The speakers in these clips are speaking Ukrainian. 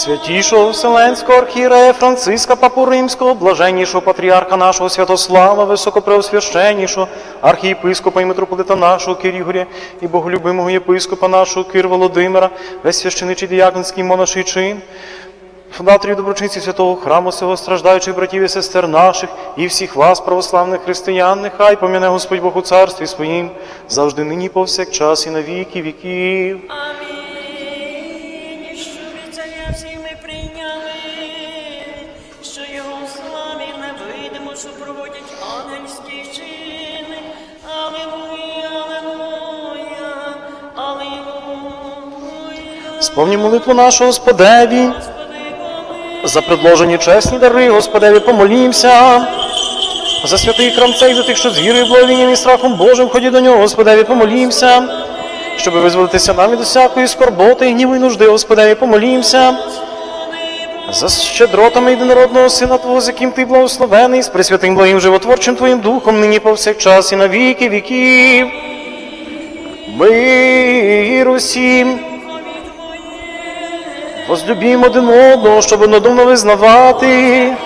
Святішого Вселенського архірея Франциска Папу Римського, блаженнішого патріарха нашого Святослава, високопреосвященнішого, архієпископа і митрополита нашого Кирігоря і боголюбимого єпископа нашого Кир Володимира, весь священичий діяконський монаший чин, фундаторів доброчинців святого храму сього, страждаючих братів і сестер наших, і всіх вас, православних християн, нехай пом'яне Господь Бог у царстві своїм, завжди нині повсякчас і на віки віків. Амінь. Що від всі ми прийняли, що його славі невидимо супроводять ангельські чини. Алілуя, алілуя, алілуя. Сповні молитву нашу Господеві. За предложені чесні дари, Господеві, помолімся. За святий храм цей, за тих, що з вірою, благовінням і страхом Божим ході до нього, Господеві, помолімся. Щоб визволитися нам від усякої скорботи і гніву і нужди, Господеві, помолімся. За щедротами єдинородного Сина Твого, з яким ти благословений, з присвятим благим животворчим Твоїм Духом, нині повсякчас і на віки віків. Мир усім. Возлюбім один одного, щоб однодумно визнавати.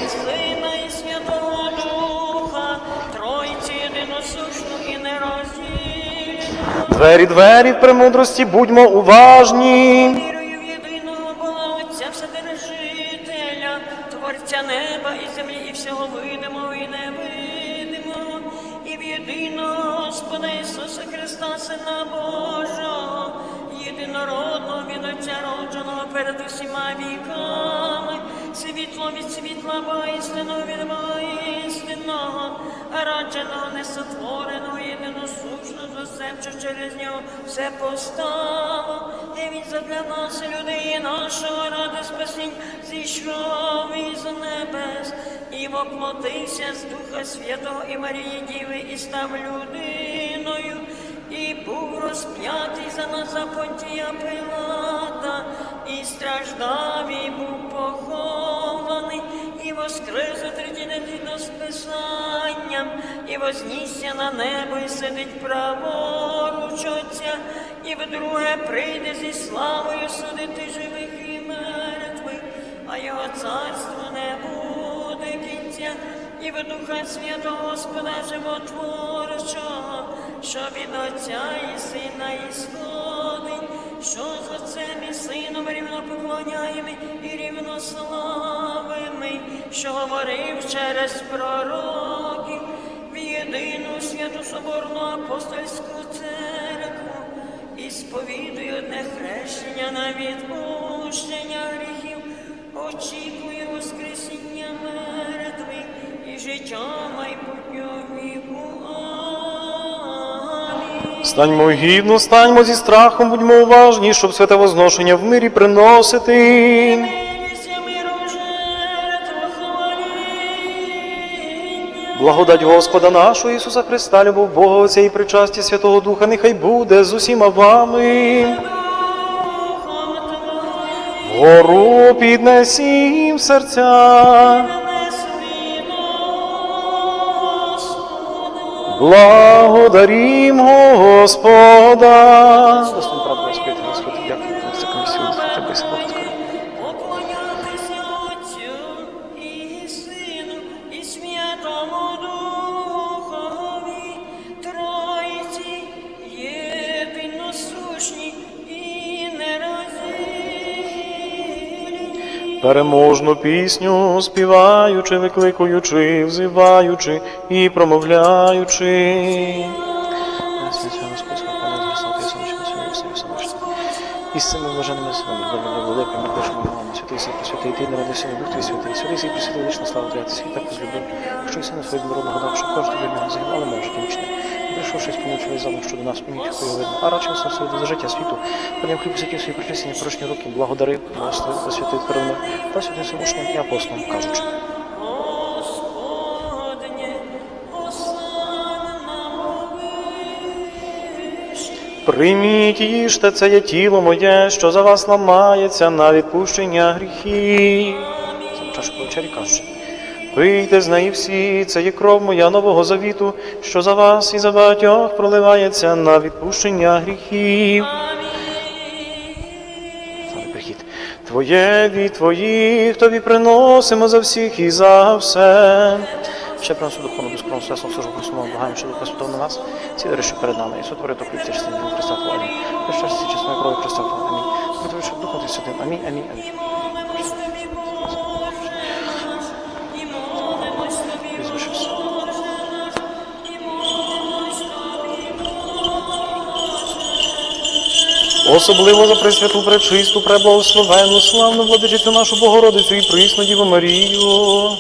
Двері, двері в премудрості, будьмо уважні. Вірую в єдиного Бога Отця Вседержителя, Творця неба і землі, і всього видимого і невидимого, і в єдиного Господа Ісуса Христа, Сина єдинородного від Отця перед усіма віками, світло від світла, істинного від істинного, радженого, несотвореного, єдиносушного, з усем, що через нього все постало, і він задля нас, людей нашого ради спасінь, зійшов із небес, і воплотився з Духа Святого і Марії Діви, і став людиною, розп'ятий за нас за понтія Пилата, і страждав, і був похований, і воскрес у третій день згідно з і вознісся на небо, і сидить праворуч Отця, і вдруге прийде зі славою судити живих і мертвих, а його царство не буде кінця, і в Духа Святого Господа животворчого, що від Отця і Сина ісходить, що з Отцем і Сином рівно поклоняємий і рівно славими, що говорив через пророків в єдину святу соборну апостольську церкву і сповідую одне хрещення на відпущення гріхів, очікую воскресіння мертвих і життя майбутнього віку. Станьмо гідно, станьмо зі страхом, будьмо уважні, щоб святе возношення в мирі приносити. Благодать Господа нашого Ісуса Христа, любов Бога Отця і причасті Святого Духа, нехай буде з усіма вами. Гору піднесім серця. Благодарім Господа. Переможну пісню співаючи, викликуючи, взиваючи і промовляючи. І з цими блаженними синами, добрими великими, нашими мамами, святий син, пресвятий, ти народився на Дух Твій святий, святий син, пресвятий, вічна слава Твоя, ти свій так возлюбив, що і сина своєї народного дав, щоб кожен але може вічне. І прийшовши спомочили замок щодо нас, поміть його видно, а радше все за життя світу, подняв хліб святі свої причисні порожні руки, благодарив, благословив, засвятив передано, та святим Всевишнім і апостолом кажучи. Прийміть їжте, це є тіло моє, що за вас ламається на відпущення гріхів. Сам чашку вечері каже. Пийте з неї всі, це є кров моя нового завіту, що за вас і за багатьох проливається на відпущення гріхів. Амінь. Твоє від Твоїх Тобі приносимо за всіх і за все. Ще приносу духовну безкровну свясну службу Христовому благаємо, що Духа Святого на нас, ці дари, що перед нами, і сотвори то чесні дім Христа Твого. Амінь. Прощасті чесної крові Христа. Амінь. Притвори, щоб Духом Ти Святим. Амінь, амінь, амінь. Особливо за пресвяту, пречисту, преблагословенну, славну владичицю нашу Богородицю і присну Марію.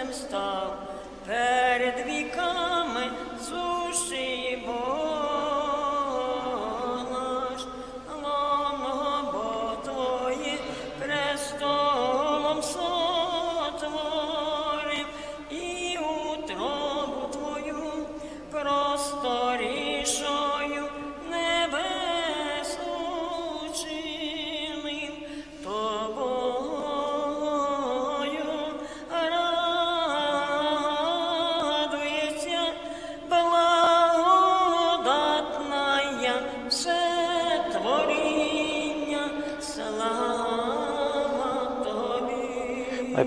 Младенцем став. Перед віками суші Бог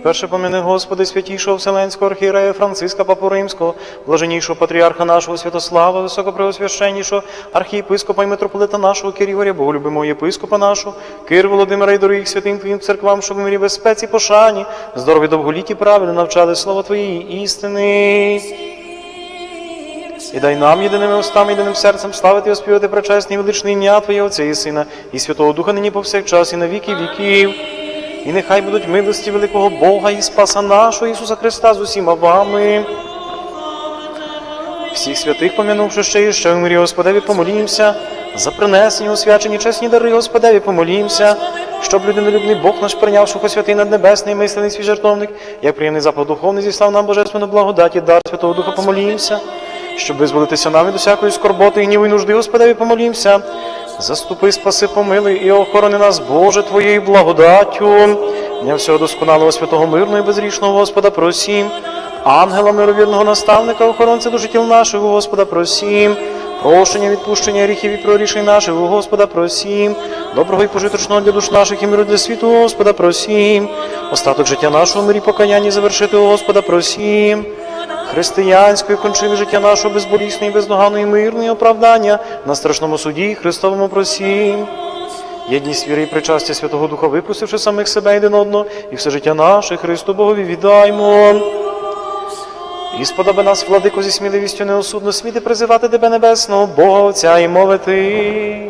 Найперше помяни Господи, святішого Вселенського архієрея Франциска Папу Римського, блаженнішого патріарха нашого Святослава, високопреосвященнішого архієпископа і митрополита нашого Кирігоря, боголюбимого єпископа нашого, Кир Володимира і дорогих святим Твоїм церквам, щоб мирі безпеці, пошані, здорові довголіті правильно навчали слова Твоєї істини. І дай нам єдиними устами, єдиним серцем славити і оспівати пречесне і величне ім'я Твоє Отця і Сина, і Святого Духа нині повсякчас, і на віки віків. І нехай будуть милості великого Бога і Спаса нашого Ісуса Христа з усіма вами. Всіх святих помянувши ще і ще в мирі Господеві помолімся, за принесені освячені чесні дари Господеві помолімся, щоб людинолюбний Бог наш прийнявши святий над небесний мислений свій жертовник, як приємний запах духовний зіслав нам божественну благодаті, дар Святого Духа помолімся, щоб визволитися нам від усякої скорботи і гніву і нужди Господеві помолімся. Заступи, спаси, помилуй і охорони нас, Боже, Твоєю благодаттю. Дня всього досконалого святого мирного і безрічного Господа просім. Ангела мировірного наставника, охоронця душі тіл нашого, Господа просім. Прощення, відпущення гріхів і прорішень наших, у Господа просім. Доброго і пожиточного для душ наших і миру для світу, Господа просім. Остаток життя нашого мирі покаяння завершити, Господа просім. Християнської кончини життя нашого безболісної, бездоганної, мирної оправдання на страшному суді Христовому просім. Єдність віри і причастя Святого Духа, випустивши самих себе один одного, і все життя наше Христу Богові віддаймо. І сподоби нас, владико, зі сміливістю неосудно сміти призивати тебе небесного, Бога Отця і мовити.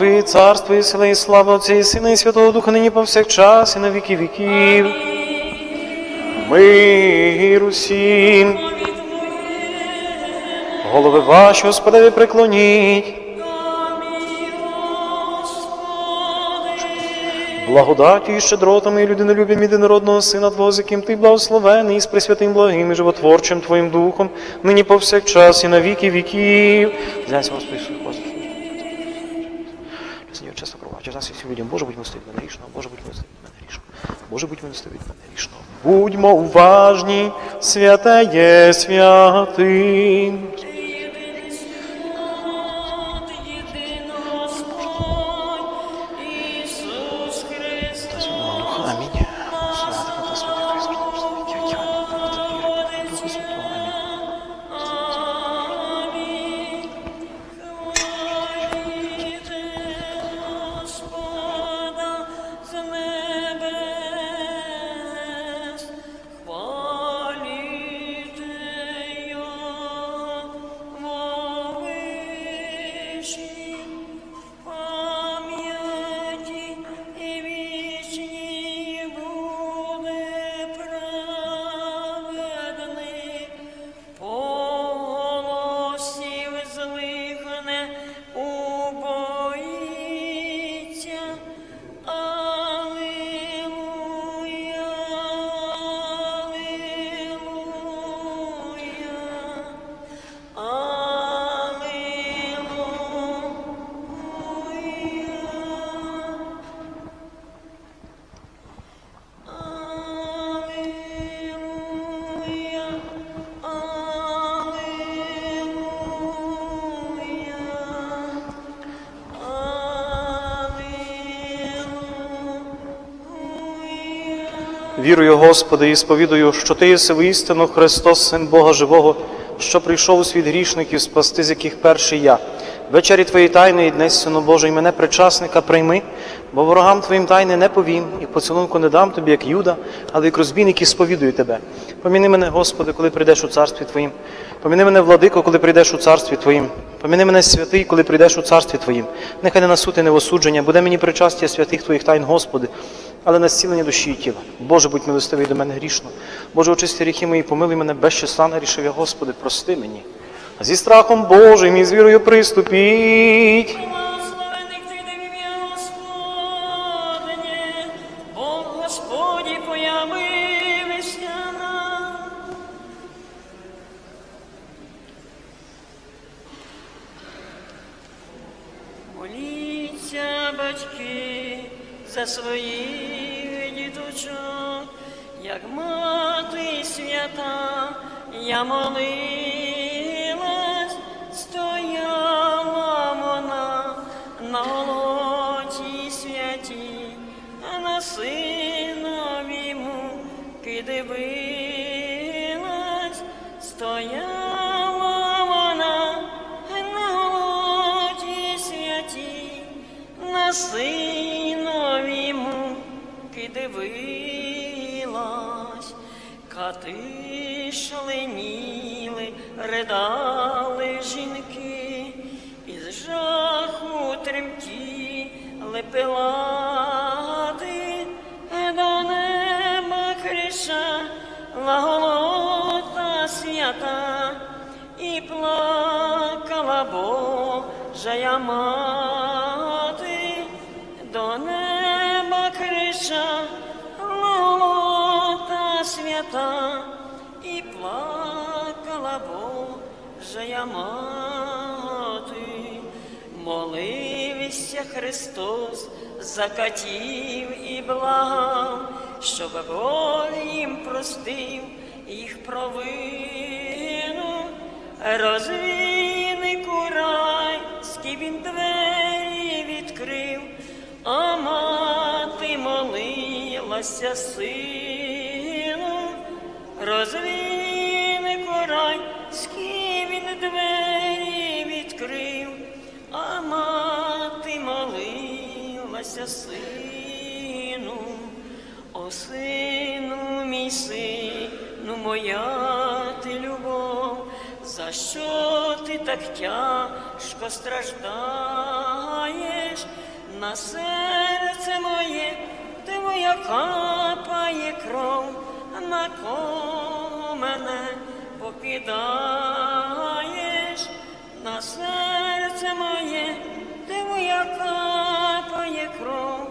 Твоє царство і сила, і слава Отця і Сина, і Святого Духа нині повсякчас, і на віки віків. Мир усім. Голови ваші, Господеві, преклоніть. Благодаттю і щедротами і людинолюбім єдинородного Сина Твого, з яким Ти благословений, і з пресвятим благим і животворчим Твоїм Духом, нині повсякчас і на віки віків. Глянься, Господи, Ісус, Боже. Сеньор, нас є людям. Боже, будь милостивий мене рішно, Боже, будь милостивий мене рішно. Боже, будь милостивий мене рішно. Будьмо уважні, святе є Вірую, Господи, і сповідую, що Ти єси воістину Христос, Син Бога Живого, що прийшов у світ грішників, спасти, з яких перший я. Вечері Твої тайни і днес, Сину Божий, мене причасника прийми, бо ворогам Твоїм тайни не повім, і поцілунку не дам Тобі, як Юда, але як розбійник і сповідую Тебе. Поміни мене, Господи, коли прийдеш у царстві Твоїм. Поміни мене, владико, коли прийдеш у царстві Твоїм. Поміни мене, святий, коли прийдеш у царстві Твоїм. Нехай не на суд і не осудження, буде мені причастя святих Твоїх тайн, Господи, але на зцілення душі і тіла. Боже, будь милостивий до мене грішно. Боже, очисти гріхи мої, помилуй мене без числа нарішив я, Господи, прости мені. Зі страхом Божим і з вірою приступіть. Моліться, батьки, за діточок, як мати свята, я молилась, стояла вона на голоті святі, а на синові муки дивилась, стояла вона на голоті святі, на синові ридали жінки, із жаху тремтіли пилати, до неба кричала голота свята, і плакала Божая мати, Божая мати. Молився Христос за катів і благав, щоб Бог їм простив їх провину. Розвійнику райський він двері відкрив, а мати молилася сину. Розвійнику райський він двері відкрив, а мати молилася сину. О сину мій сину, моя ти любов, за що ти так тяжко страждаєш на серце моє, твоя капає кров, на кого мене покидаєш, серце моє, твоя капає кров,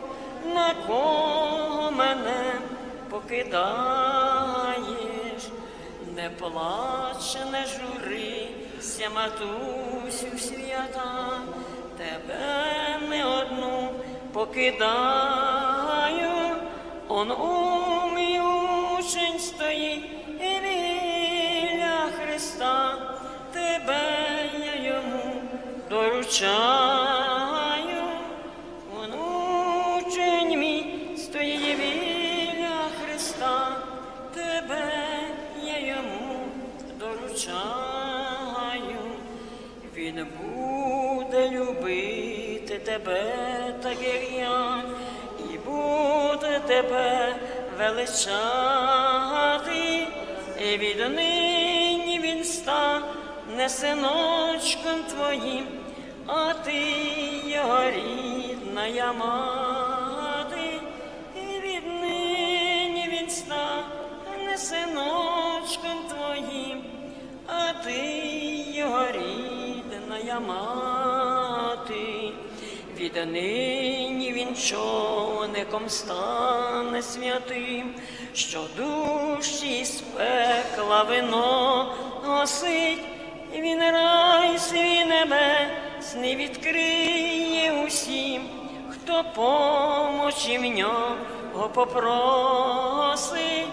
на кого мене покидаєш, не плач, не журися, матусю свята, тебе не одну покидаю, он у мій учень стоїть і біля Христа, тебе доручаю. Он учень мій стоїть біля Христа, тебе я йому доручаю. Він буде любити тебе, так як я, і буде тебе величати, і віднині він стане синочком твоїм, а ти його рідна мати, і віднині він стане синочком твоїм, а ти його рідна я мати. Віднині він човником стане святим, що душі з пекла вино він рай свій небесний відкриє усім, хто помочі в нього попросить,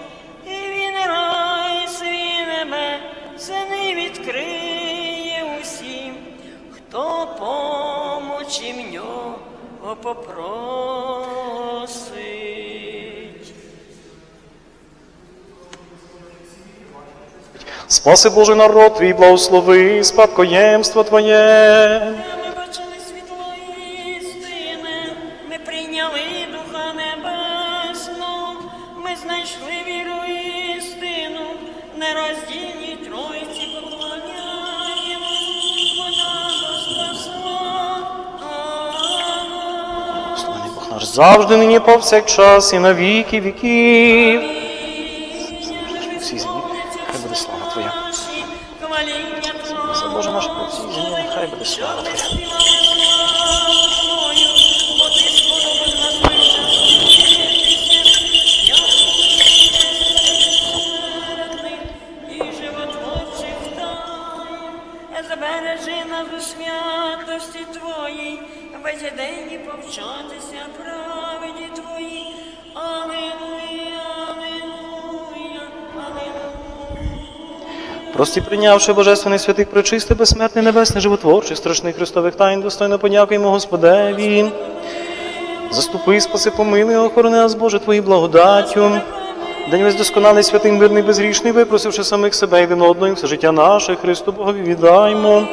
і він рай свій небесний відкриє усім, хто помочі в. Спаси Божий народ твій, благослови спадкоємство Твоє. Ми бачили світло істини, ми прийняли Духа Небесного, ми знайшли віру істину, нероздільній Тройці поклоняємо, вона спасла. Слава Бог наш завжди, нині повсякчас і на віки віків. Прості прийнявши божественний святих пречистий, безсмертний небесний животворчий, страшних Христових тайн, достойно подякуємо Господеві. Заступи, спаси, помилуй, охорони нас, Боже, Твої благодаттю. День весь досконалий, святий, мирний, безгрішний, випросивши самих себе один одного, і все життя наше, Христу Богові віддаймо.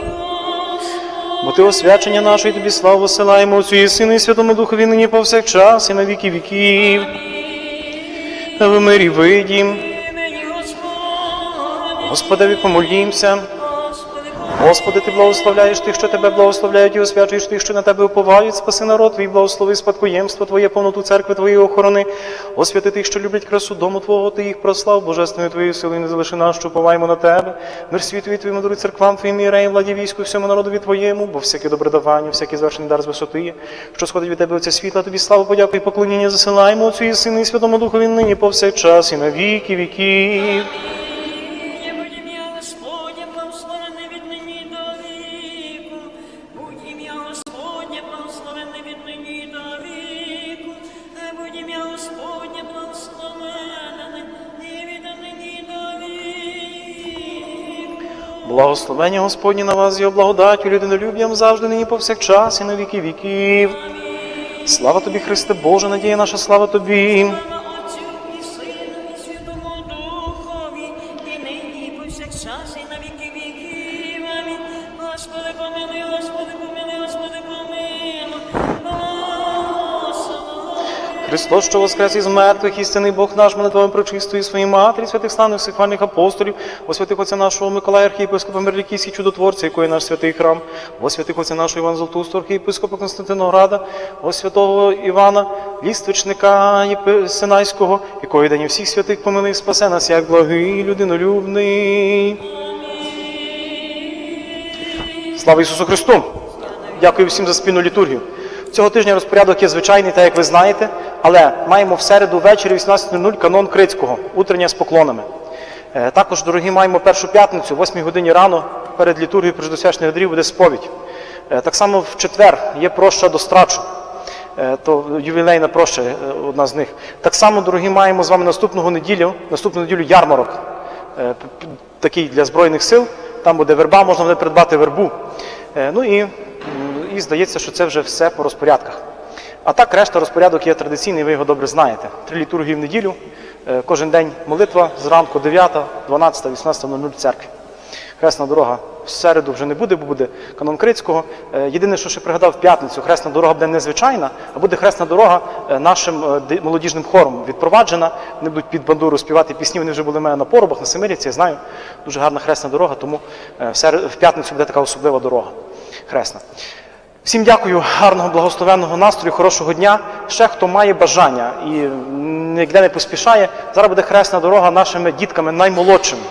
Бо ти освячення наше, і тобі славу посилаємо Отцю і Сину, і Святому Духові нині повсякчас, і на віки віків. В мирі видім, Господи, помолімся. Господи, ти благословляєш тих, що тебе благословляють, і освячуєш тих, що на тебе уповають. Спаси народ твій, благослови спадкоємство Твоє, повноту церкви Твоєї охорони. Освяти тих, що люблять красу дому Твого, ти їх прослав, божественною Твоєю силою не залиши нас, що уповаємо на тебе. Мир світові Твоєму даруй церквам Твоїм і реї, владі війську, всьому народові Твоєму, бо всяке добре давання, всякий звершений дар з висоти, що сходить від тебе оця світла, тобі славу, подяку і поклоніння засилаємо Отцю і Сину і Святому Духові нині повсякчас і на віки віків. Благословення Господні на вас, його благодаттю, людинолюб'ям завжди нині повсякчас і на віки віків. Слава тобі, Христе Боже, надія наша, слава тобі. Христос, що воскрес із мертвих, істинний Бог наш, молитвами прочистої своїй матері, святих славних всіх хвальних апостолів, о святих отця нашого Миколая, архієпископа Мерлікійський чудотворця, якої наш святий храм, о святих отця нашого Івана Золотустого, архієпископа Константинограда, о святого Івана, ліствичника Єпи- Синайського, якої день всіх святих помилуй, спасе нас, як благий людинолюбний. Слава Ісусу Христу! Дякую всім за спільну літургію. Цього тижня розпорядок є звичайний, так як ви знаєте, але маємо в середу ввечері 18.00 канон Крицького, утрення з поклонами. Е, Також, дорогі, маємо першу п'ятницю, 8 годині рано, перед літургією приждосвячних дарів буде сповідь. Е, Так само в четвер є проща до страчу. Е, то ювілейна проща одна з них. Так само, дорогі, маємо з вами наступного неділю, наступну неділю ярмарок, такий для Збройних сил. Там буде верба, можна буде придбати вербу. Ну і, і здається, що це вже все по розпорядках. А так, решта розпорядок є традиційний, ви його добре знаєте. Три літургії в неділю, е, кожен день молитва зранку 9, 12, 18.00 в церкві. Хресна дорога в середу вже не буде, бо буде канон Крицького. Е, Єдине, що ще пригадав в п'ятницю, хресна дорога буде незвичайна, а буде хресна дорога е, нашим молодіжним хором відпроваджена. Вони будуть під бандуру співати пісні. Вони вже були в мене на поробах, на Семирівці, я знаю. Дуже гарна хресна дорога, тому в п'ятницю буде така особлива дорога хресна. Всім дякую, гарного благословенного настрою, хорошого дня. Ще хто має бажання і ніде не поспішає, зараз буде хресна дорога нашими дітками наймолодшими.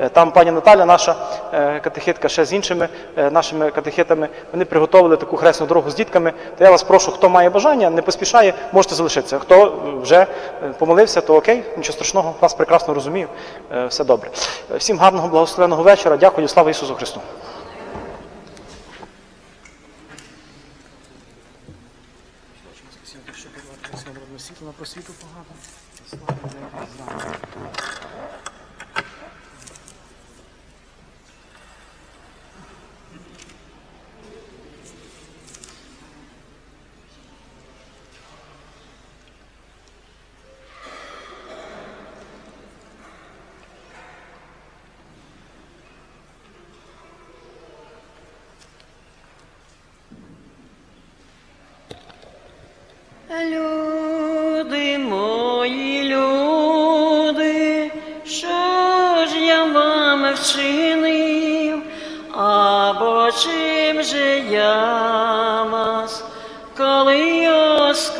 Е, Там пані Наталя, наша е, катехитка, ще з іншими е, нашими катехитами, вони приготовили таку хресну дорогу з дітками. То я вас прошу, хто має бажання, не поспішає, можете залишитися. Хто вже помолився, то окей, нічого страшного, вас прекрасно розумію, все добре. Всім гарного благословенного вечора. Дякую, слава Ісусу Христу. Посвіту погано. Слава як знаю. Алло.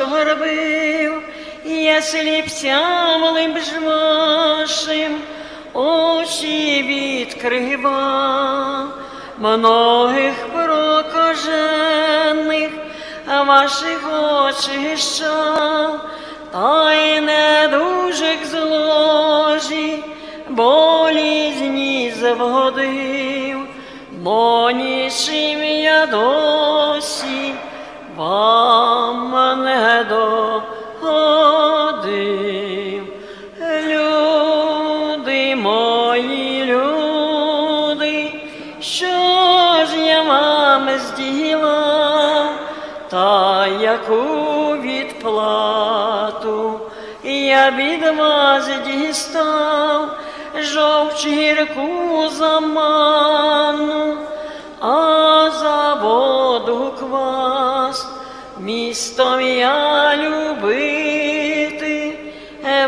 Оскорбив, я сліпцям лим ж вашим очі відкривав, многих прокажених ваших очищав, та й недужих зложі, болізні завгодив, бо нічим я досі вам мої, люди, що ж я вам зділав, та яку відплату? Я від вас дістав, жовч гірку заману, а за воду квас, містом я любити,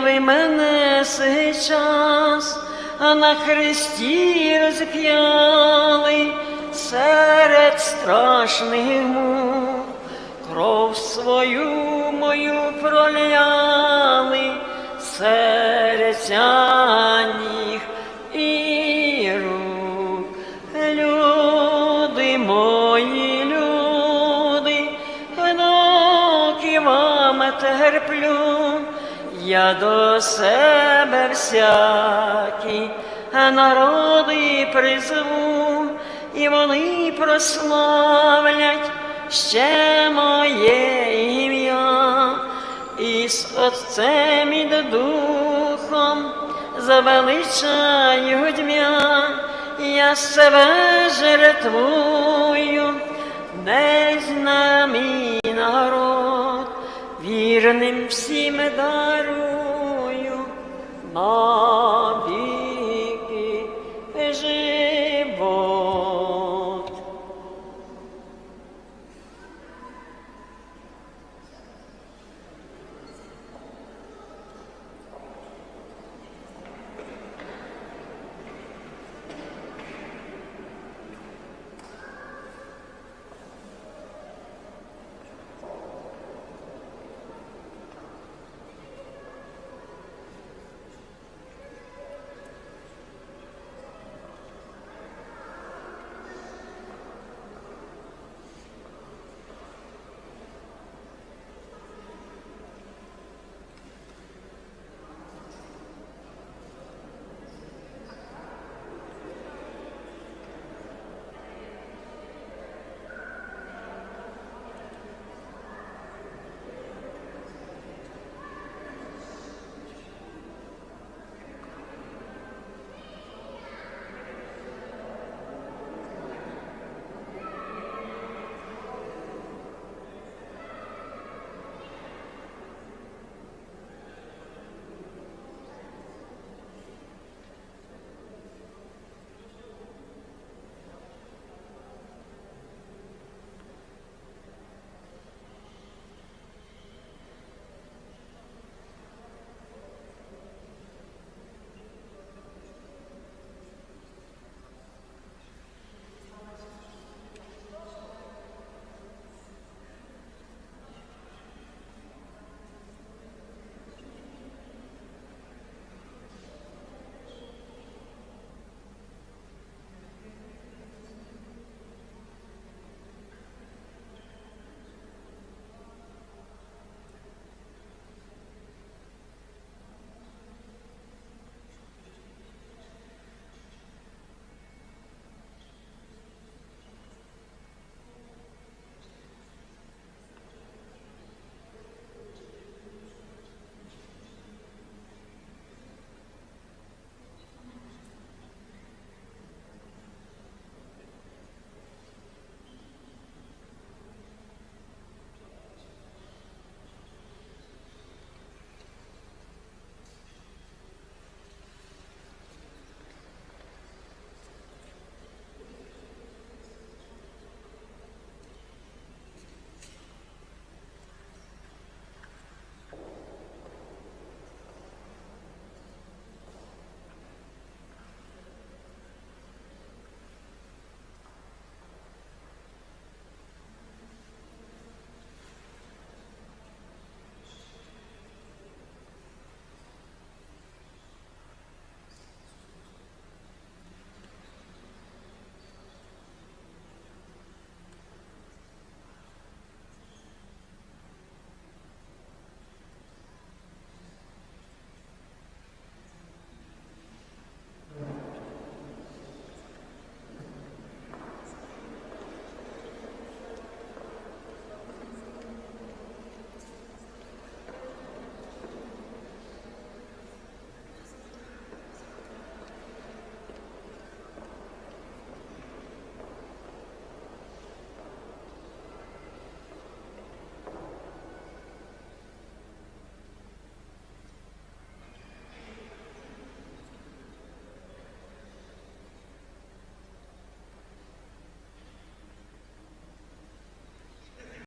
ви мене сей час, на хресті розп'яли серед страшних мук, кров свою мою проляли серця ніг і рук. Люди мої, люди, доки вам терплю, я до себе всякі народи призву, і вони прославлять ще моє ім'я, і з Отцем і Духом завеличаю дмя, я себе жертвую, десь на мій народ, вірним всім дарую на